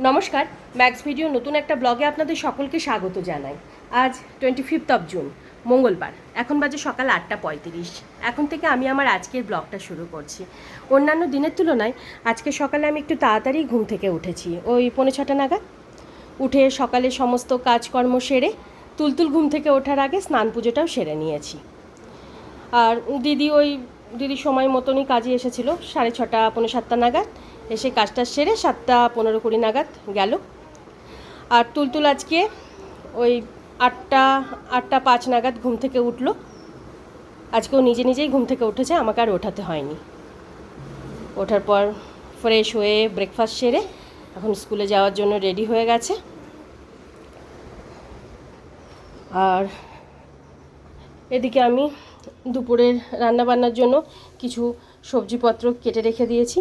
নমস্কার max video নতুন একটা ব্লগে আপনাদের সকলকে স্বাগত জানাই। আজ টোয়েন্টি ফিফথ অফ জুন মঙ্গলবার, এখন বাজে সকাল আটটা পঁয়ত্রিশ। এখন থেকে আমি আমার আজকের ব্লগটা শুরু করছি। অন্যান্য দিনের তুলনায় আজকে সকালে আমি একটু তাড়াতাড়ি ঘুম থেকে উঠেছি। ওই পৌনে ছটা নাগাদ উঠে সকালে সমস্ত কাজকর্ম সেরে তুলতুল ঘুম থেকে ওঠার আগে স্নান পুজোটাও সেরে নিয়েছি। আর দিদি ওই দিদি সময় মতনই কাজে এসেছিল, সাড়ে ছটা, পৌনে সাতটা নাগাদ। এসে কাজটা সেরে সাতটা পনেরো কুড়ি নাগাদ গেল। আর তুলতুল আজকে ওই আটটা আটটা পাঁচ নাগাদ ঘুম থেকে উঠল। আজকে ও নিজে নিজেই ঘুম থেকে উঠেছে, আমাকে আর ওঠাতে হয়নি। ওঠার পর ফ্রেশ হয়ে ব্রেকফাস্ট সেরে এখন স্কুলে যাওয়ার জন্য রেডি হয়ে গেছে। আর এদিকে আমি দুপুরের রান্নাবান্নার জন্য কিছু সবজিপত্র কেটে রেখে দিয়েছি।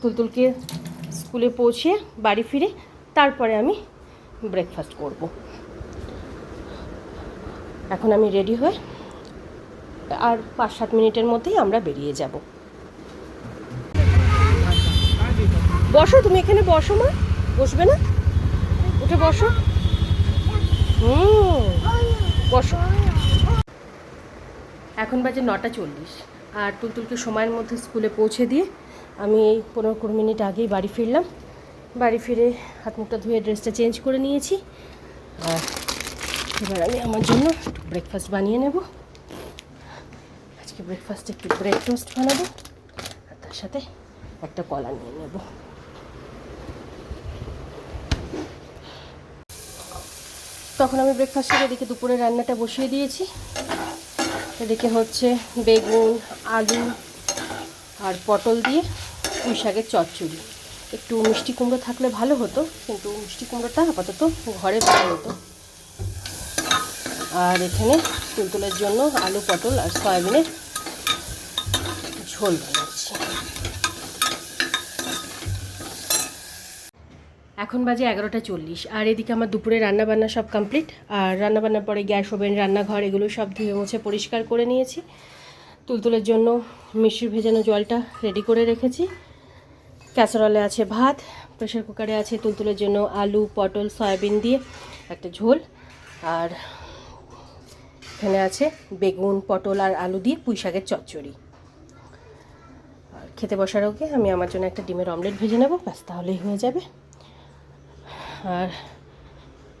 তুলতুলকে স্কুলে পৌঁছে বাড়ি ফিরে তারপরে আমি ব্রেকফাস্ট করব। এখন আমি রেডি হয়ে আর পাঁচ সাত মিনিটের মধ্যেই আমরা বেরিয়ে যাব। বসো, তুমি এখানে বসো মা, বসবে না? উঠে বসো। হুম, বসো। এখন বাজে নটা চল্লিশ, আর তুলতুলকে সময়ের মধ্যে স্কুলে পৌঁছে দিয়ে আমি এই পনেরো কুড়ি মিনিট আগেই বাড়ি ফিরলাম। বাড়ি ফিরে হাত মুখটা ধুয়ে ড্রেসটা চেঞ্জ করে নিয়েছি। আর এবার আমি আমার জন্য একটু ব্রেকফাস্ট বানিয়ে নেব। আজকে ব্রেকফাস্টে একটু ব্রেড টোস্ট বানাবো। আর তার সাথে একটা কলা নিয়ে নেব। তখন আমি ব্রেকফাস্টের এদিকে দুপুরে রান্নাটা বসিয়ে দিয়েছি। এদিকে হচ্ছে বেগুন, আলু আর পটল দিয়ে পুঁই শাকের চচ্চড়ি। একটু মিষ্টি কুমড়ো থাকলে ভালো হতো, কিন্তু মিষ্টি কুমড়োটা আপাতত ঘরে ভালো হতো। আর এখানে তুলতুলের জন্য আলু, পটল আর সয়াবিনের ঝোল বানাচ্ছি। এখন বাজে এগারোটা চল্লিশ, আর এদিকে আমার দুপুরে রান্নাবান্না সব কমপ্লিট। আর রান্নাবান্নার পরে গ্যাস ওভেন, রান্নাঘর এগুলো সব ধুয়ে মুছে পরিষ্কার করে নিয়েছি। তুলতুলের জন্য মিষ্টির ভেজানো জলটা রেডি করে রেখেছি। ক্যাসারলে আছে ভাত প্রেশার কুকারে আছে তুলতুলের জন্য আলু, পটল, সয়াবিন দিয়ে একটা ঝোল। আর এখানে আছে বেগুন, পটল আর আলু দিয়ে পুঁই শাকের চচ্চড়ি। আর খেতে বসার আগে আমি আমার জন্য একটা ডিমের অমলেট ভেজে নেব, ব্যাস তাহলেই হয়ে যাবে। আর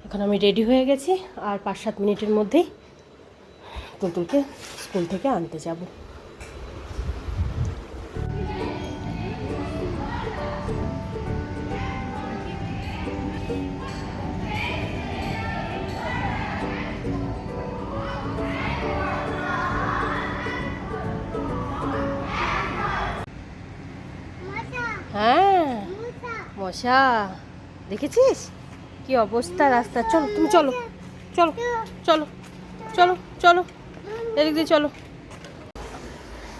এখন আমি রেডি হয়ে গেছি, আর পাঁচ সাত মিনিটের মধ্যেই তুলতুলকে স্কুল থেকে আনতে যাব। মশা, দেখেছিস? কি অবস্থা রাস্তা? চলো, তুমি চলো চলো চলো চলো চলো, এদিক দিয়ে চলো।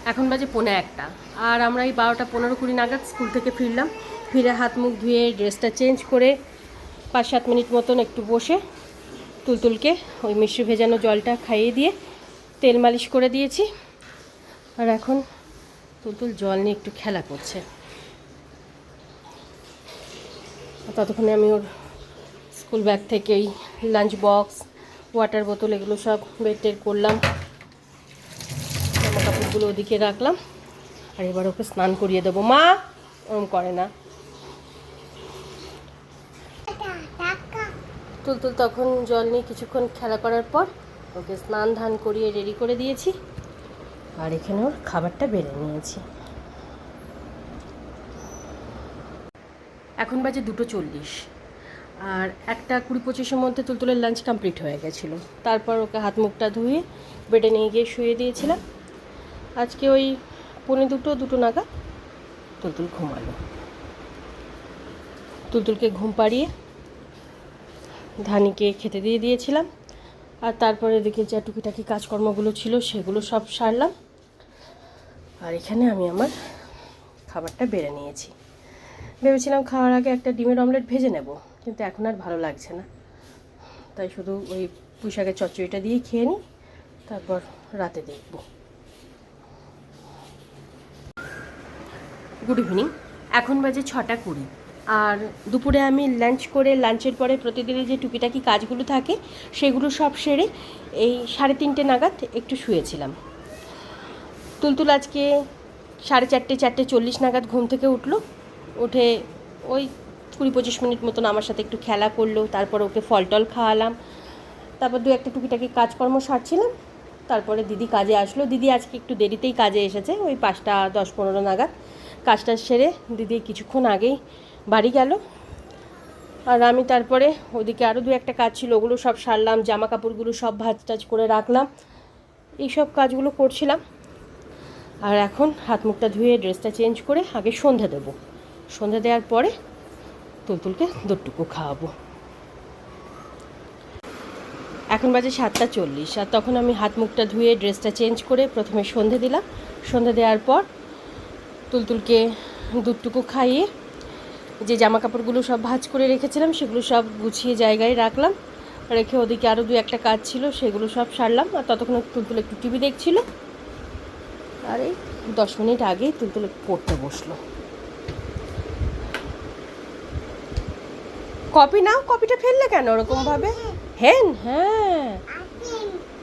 এখন বাজে পৌনে একটা, আর আমরা এই বারোটা পনেরো কুড়ি নাগাদ স্কুল থেকে ফিরলাম। ফিরে হাত মুখ ধুয়ে ড্রেসটা চেঞ্জ করে পাঁচ সাত মিনিট মতন একটু বসে তুলতুলকে ওই মিষ্টি ভেজানো জলটা খাইয়ে দিয়ে তেল মালিশ করে দিয়েছি। আর এখন তুলতুল জল নিয়ে একটু খেলা করছে। ততক্ষণে আমি ওর স্কুল ব্যাগ থেকেই লাঞ্চ বক্স ওয়াটার বোতল এগুলো সব বের টের করলাম। জামা কাপড়গুলো ওদিকে রাখলাম। আর এবার ওকে স্নান করিয়ে দেবো। মা, ওরম করে না। তুলতুল তখন জল নিয়ে কিছুক্ষণ খেলা করার পর ওকে স্নান ধান করিয়ে রেডি করে দিয়েছি। আর এখানে ওর খাবারটা বেড়ে নিয়েছি। এখন বাজে দুটো চল্লিশ। আর একটা কুড়ি পঁচিশের মধ্যে তুলতুলের লাঞ্চ কমপ্লিট হয়ে গেছিল। তারপর ওকে হাত মুখটা ধুয়ে বেডে নিয়ে গিয়ে শুয়ে দিয়েছিলাম। আজকে ওই পৌনে দুটো দুটো নাগাদ তুলতুল ঘুমালো। তুলতুলকে ঘুম পাড়িয়ে ধানিকে খেতে দিয়ে দিয়েছিলাম। আর তারপরে এদিকে যা টুকিটাকি কাজকর্মগুলো ছিল সেগুলো সব সারলাম। আর এখানে আমি আমার খাবারটা বেড়ে নিয়েছি। ভেবেছিলাম খাওয়ার আগে একটা ডিমের অমলেট ভেজে নেব, কিন্তু এখন আর ভালো লাগছে না। তাই শুধু ওই পুঁই শাকের চচ্চড়িটা দিয়ে খেয়ে নিই, তারপর রাতে দেখব। গুড ইভিনিং এখন বাজে ছটা কুড়ি। আর দুপুরে আমি লাঞ্চ করে লাঞ্চের পরে প্রতিদিনের যে টুকিটাকি কাজগুলো থাকে, সেগুলো সব সেরে এই সাড়ে তিনটে নাগাদ একটু শুয়েছিলাম। তুলতুল আজকে সাড়ে চারটে চারটে চল্লিশ নাগাদ ঘুম থেকে উঠল। উঠে ওই কুড়ি পঁচিশ মিনিট মতন আমার সাথে একটু খেলা করল, তারপর ওকে ফল টল খাওয়ালাম। তারপর দু একটা টুকিটাকি কাজকর্ম সারছিলাম, তারপরে দিদি কাজে আসলো। দিদি আজকে একটু দেরিতেই কাজে এসেছে, ওই পাঁচটা দশ পনেরো নাগাদ। কাজটা সেরে দিদি কিছুক্ষণ আগেই বাড়ি গেল। আর আমি তারপরে ওদিকে আরও দু একটা কাজ ছিল, ওগুলো সব সারলাম জামা কাপড়গুলো সব ভাজ টাজ করে রাখলাম। এইসব কাজগুলো করছিলাম। আর এখন হাত মুখটা ধুয়ে ড্রেসটা চেঞ্জ করে আগে সন্ধে দেবো। সন্ধে দেওয়ার পরে তুলতুলকে দুটুকু খাওয়াবো। এখন বাজে সাতটা চল্লিশ, আর তখন আমি হাত মুখটা ধুয়ে ড্রেসটা চেঞ্জ করে প্রথমে সন্ধে দিলাম। সন্ধে দেওয়ার পর তুলতুলকে দুধটুকু খাইয়ে যে জামা কাপড়গুলো সব ভাজ করে রেখেছিলাম, সেগুলো সব গুছিয়ে জায়গায় রাখলাম। রেখে ওদিকে আরও দু একটা কাজ ছিল, সেগুলো সব সারলাম। আর ততক্ষণ তুলতুল একটু টিভি দেখছিল। আর এই দশ মিনিট আগেই তুলতুল পড়তে বসল। কপি নাও, কপিটা ফেললে কেন ওরকম ভাবে হেন হ্যাঁ।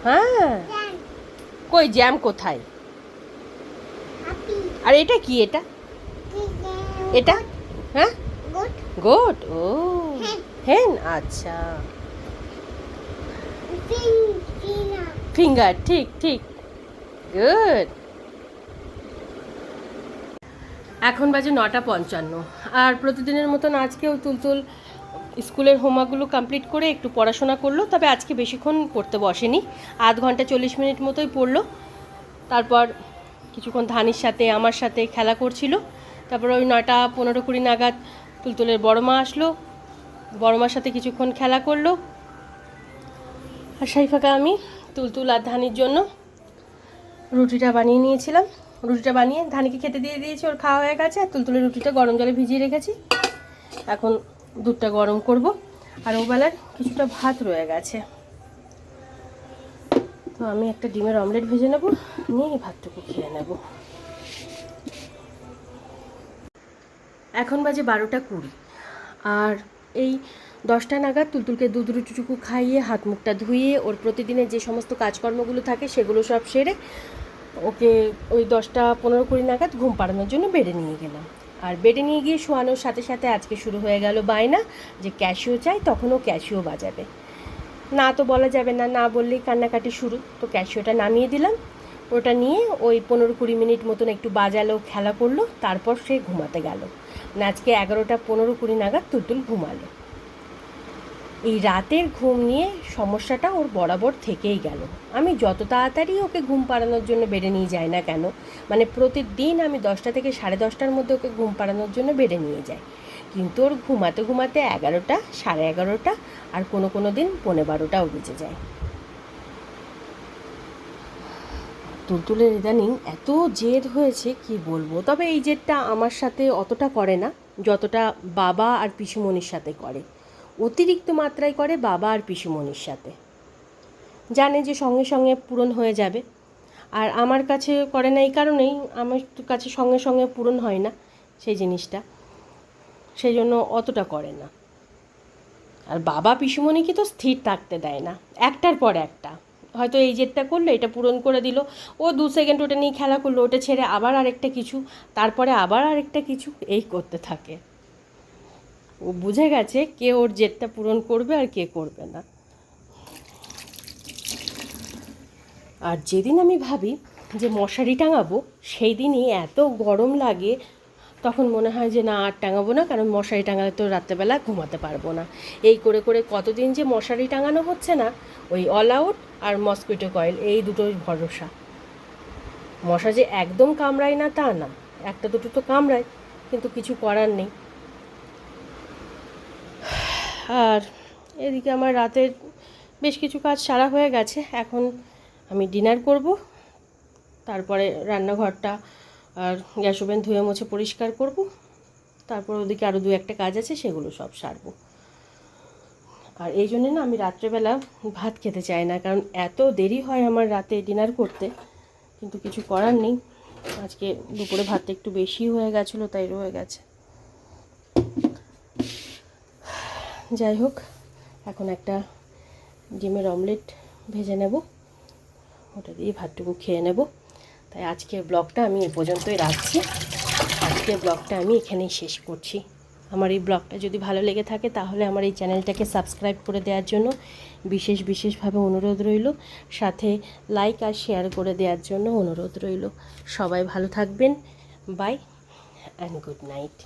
হ্যাঁ। কই, জ্যাম কোথায়? আর এটা কি এটা? এটা? হ্যাঁ? গোট। ও, হেন আচ্ছা। ফিঙ্গার, ঠিক ঠিক। গুড। এখন বাজে নটা পঞ্চান্ন। আর প্রতিদিনের মতন আজকেও তুলতুল স্কুলের হোমওয়ার্কগুলো কমপ্লিট করে একটু পড়াশোনা করল, তবে আজকে বেশিক্ষণ পড়তে বসেনি। আধ ঘণ্টা চল্লিশ মিনিট মতোই পড়ল। তারপর কিছুক্ষণ ধানির সাথে, আমার সাথে খেলা করছিল। তারপর ওই নয়টা পনেরো কুড়ি নাগাদ তুলতুলের বড় মা আসলো। বড় মার সাথে কিছুক্ষণ খেলা করল। আর সেই ফাঁকা আমি তুলতুল আর ধানির জন্য রুটিটা বানিয়ে নিয়েছিলাম। রুটিটা বানিয়ে ধানিকে খেতে দিয়ে দিয়েছি, ওর খাওয়া হয়ে গেছে। আর তুলতুলের রুটিটা গরম জলে ভিজিয়ে রেখেছি। এখন দুধটা গরম করব। আর ওবেলার কিছুটা ভাত রয়ে গেছে। তো আমি একটা ডিমের অমলেট ভেজে নেব, নিয়ে এই ভাতটুকু খেয়ে নেব। এখন বাজে বারোটা কুড়ি। আর এই দশটা নাগাদ তুলতুলকে দুধ রুটিটুকু খাইয়ে, হাত মুখটা ধুয়ে ওর প্রতিদিনের যে সমস্ত কাজকর্মগুলো থাকে সেগুলো সব সেরে ওকে ওই দশটা পনেরো কুড়ি নাগাদ ঘুম পাড়ানোর জন্য বেডে নিয়ে গেলাম। আর বেডে নিয়ে গিয়ে শোয়ানোর সাথে সাথে আজকে শুরু হয়ে গেল বায়না, যে ক্যাশিও চাই তখনও ক্যাশিও বাজাবে। না তো বলা যাবে না না বললেই কান্নাকাটি শুরু। তো ক্যাশিওটা নামিয়ে দিলাম। ওটা নিয়ে ওই পনেরো কুড়ি মিনিট মতন একটু বাজালো, খেলা করল, তারপর সে ঘুমাতে গেল। না আজকে এগারোটা পনেরো কুড়ি নাগাদ তুলতুল ঘুমালো। এই রাতের ঘুম নিয়ে সমস্যাটা ওর বরাবর থেকেই গেল। আমি যত তাড়াতাড়ি ওকে ঘুম পাড়ানোর জন্য বেডে নিয়ে যাই না কেন মানে প্রতিদিন আমি দশটা থেকে সাড়ে দশটার মধ্যে ওকে ঘুম পাড়ানোর জন্য বেডে নিয়ে যাই। কিন্তু ওর ঘুমাতে ঘুমাতে এগারোটা, সাড়ে এগারোটা আর কোনো কোনো দিন পনেরো বারোটাও বেজে যায়। তুলতুলের ইদানিং এত জেদ হয়েছে, কি বলব? তবে এই জেদটা আমার সাথে অতটা করে না, যতটা বাবা আর পিসুমণির সাথে করে। অতিরিক্ত মাত্রায় করে বাবা আর পিসুমণির সাথে। জানে যে সঙ্গে সঙ্গে পূরণ হয়ে যাবে। আর আমার কাছে করে না এই কারণেই আমার কাছে সঙ্গে সঙ্গে পূরণ হয় না সেই জিনিসটা। সেই জন্য অতটা করে না। আর বাবা পিসুমণিকে তো স্থির থাকতে দেয় না। একটার পর একটা। হয়তো এই জেদটা করল, এটা পূরণ করে দিল। ও দু সেকেন্ড ওটা নিয়ে খেলা করল, ওটা ছেড়ে আবার আরেকটা কিছু, তারপরে আবার আরেকটা কিছু, এই করতে থাকে। ও বুঝে গেছে কে ওর জেদটা পূরণ করবে আর কে করবে না। আর যেদিন আমি ভাবি যে মশারি টাঙাবো সেই দিনই এত গরম লাগে, তখন মনে হয় যে না, আর টাঙাবো না, কারণ মশারি টাঙালে তো রাত্রেবেলা ঘুমাতে পারব না। এই করে করে কতদিন যে মশারি টাঙানো হচ্ছে না, ওই অল আউট আর মসকুইটো কয়েল এই দুটোই ভরসা। মশা যে একদম কামড়ায় না, তা না। একটা দুটো তো কামড়ায়, কিন্তু কিছু করার নেই। আর এদিকে আমার রাতের বেশ কিছু কাজ সারা হয়ে গেছে। এখন আমি ডিনার করব। তারপরে রান্নাঘরটা আর গ্যাস ওভেন ধুয়ে মুছে পরিষ্কার করব। তারপর ওদিকে আরও দু একটা কাজ আছে, সেগুলো সব সারবো। আর এই জন্যে না আমি রাত্রেবেলা ভাত খেতে চাই না, কারণ এত দেরি হয় আমার রাতে ডিনার করতে, কিন্তু কিছু করার নেই। আজকে দুপুরে ভাতটা একটু বেশি হয়ে গেছিল, তাই রয়ে গেছে। যাই হোক, এখন একটা ডিমের অমলেট ভেজে নেব। ওটা দিয়ে ভাতটুকু খেয়ে নেব। তাই আজকের ব্লগটা আমি এ পর্যন্তই রাখছি। আজকের ব্লগটা আমি এখানেই শেষ করছি। আমার এই ব্লগটা যদি ভালো লেগে থাকে, তাহলে আমার এই চ্যানেলটাকে সাবস্ক্রাইব করে দেওয়ার জন্য বিশেষ বিশেষভাবে অনুরোধ রইল। সাথে লাইক আর শেয়ার করে দেওয়ার জন্য অনুরোধ রইল। সবাই ভালো থাকবেন। By and good night